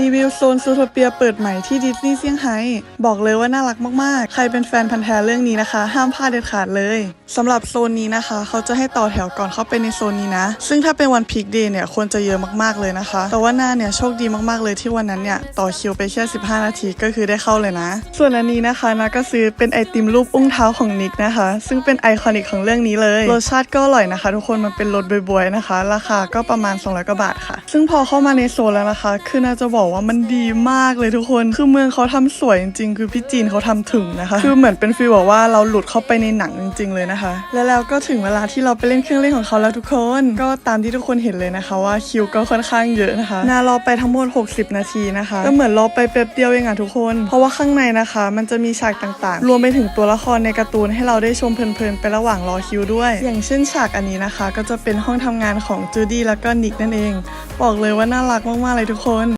รีวิวโซนซูโทเปียเปิดใหม่ที่ดิสนีย์เซี่ยงไฮ้บอกเลยว่าน่ารักมากๆ ใครเป็นแฟนพันธ์แท้เรื่องนี้นะคะ ห้ามพลาดเด็ดขาดเลยสำหรับโซนนี้นะคะ เขาจะให้ต่อแถวก่อนเข้าไปในโซนนี้นะ ซึ่งถ้าเป็นวันพีคเดย์เนี่ยควรจะเยอะมากๆเลยนะคะ แต่ว่าหน้าเนี่ยโชคดีมากๆเลยที่วันนั้นเนี่ยต่อคิวไปแค่ 15 นาทีก็คือได้เข้าเลยนะ ส่วนอันนี้นะคะนะก็ซื้อเป็นไอติมรูปอุ้งเท้าของนิกนะคะ ซึ่งเป็นไอคอนิกของเรื่องนี้เลยรสชาติก็อร่อยนะคะ ทุกคนมันเป็นรสบวยๆนะคะ ราคาก็ประมาณ200กว่าบาทค่ะ ซึ่งพอเข้ามาในโซนแล้วนะคะคือน่าจะบอกว่ามันดีมากเลยทุกคน คือเมืองเขาทำสวยจริงๆ คือพี่จีนเขาทำถึงนะคะ คือเหมือนเป็นฟีลแบบว่าเราหลุดเข้าไปในหนังจริง ๆ เลยนะคะ และแล้วก็ถึงเวลาที่เราไปเล่นเครื่องเล่นของเขาแล้วทุกคน ก็ตามที่ทุกคนเห็นเลยนะคะว่าคิวก็ค่อนข้างเยอะนะคะ นารอไปทั้งหมด 60 นาทีนะคะก็เหมือนรอไปแป๊บเดียวเองอะทุกคน เพราะว่าข้างในนะคะ มันจะมีฉากต่างๆ รวมไปถึงตัวละครในการ์ตูนให้เราได้ชมเพลินๆไประหว่างรอคิวด้วย อย่างเช่นฉากอันนี้นะคะ ก็จะเป็นห้องทำงานของจูดี้แล้วก็นิกนั่นเอง บอกเลยว่าน่ารักมากๆเลยทุกคน